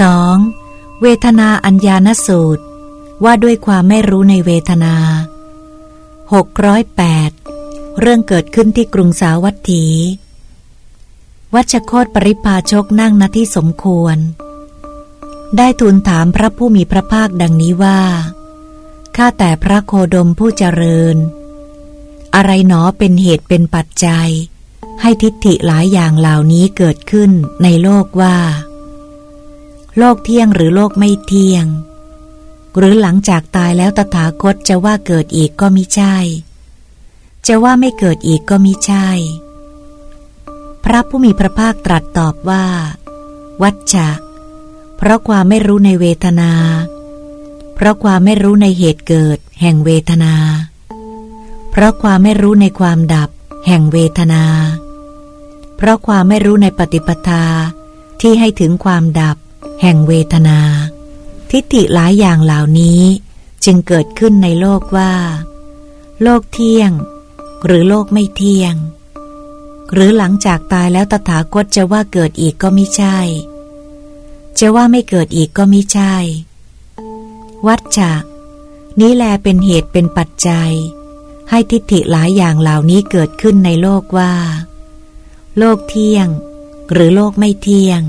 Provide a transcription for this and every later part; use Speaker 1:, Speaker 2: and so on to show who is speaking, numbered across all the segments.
Speaker 1: 2. เวทนาอัญญานสูตร ว่าด้วยความไม่รู้ในเวทนา 608 เรื่องเกิดขึ้นที่กรุงสาวัตถี วัชโคตปริพาชกนั่งณที่สมควร ได้ทูลถามพระผู้มีพระภาคดังนี้ว่า ข้าแต่พระโคดมผู้เจริญ อะไรหนอเป็นเหตุเป็นปัจจัย ให้ทิฏฐิหลายอย่างเหล่านี้เกิดขึ้นในโลกว่า โลกเที่ยงหรือโลกไม่เที่ยง หรือหลังจากตายแล้วตถาคตจะว่าเกิดอีกก็มิใช่ จะว่าไม่เกิดอีกก็มิใช่ พระผู้มีพระภาคตรัสตอบว่า วัจจะเพราะความไม่รู้ในเวทนา เพราะความไม่รู้ในเหตุเกิด แห่งเวทนา เพราะความไม่รู้ในความดับ แห่งเวทนา เพราะความไม่รู้ในปฏิปทาที่ให้ถึงความดับ แห่งเวทนา ทิฏฐิหลายอย่างเหล่านี้จึงเกิดขึ้นในโลกว่า โลกเที่ยง หรือโลกไม่เที่ยง หรือหลังจากตายแล้วตถาคตจะว่าเกิดอีกก็ไม่ใช่ จะว่าไม่เกิดอีกก็ไม่ใช่ วัดจากนี้แลเป็นเหตุเป็นปัจจัย ให้ทิฏฐิหลายอย่างเหล่านี้เกิดขึ้นในโลกว่า โลกเที่ยง หรือโลกไม่เที่ยง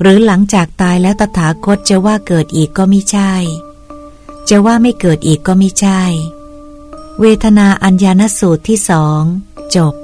Speaker 1: หรือหลังจากตายแล้วตถาคตจะว่าเกิดอีกก็ไม่ใช่ จะว่าไม่เกิดอีกก็ไม่ใช่ เวทนาอัญญาณสูตรที่สองจบ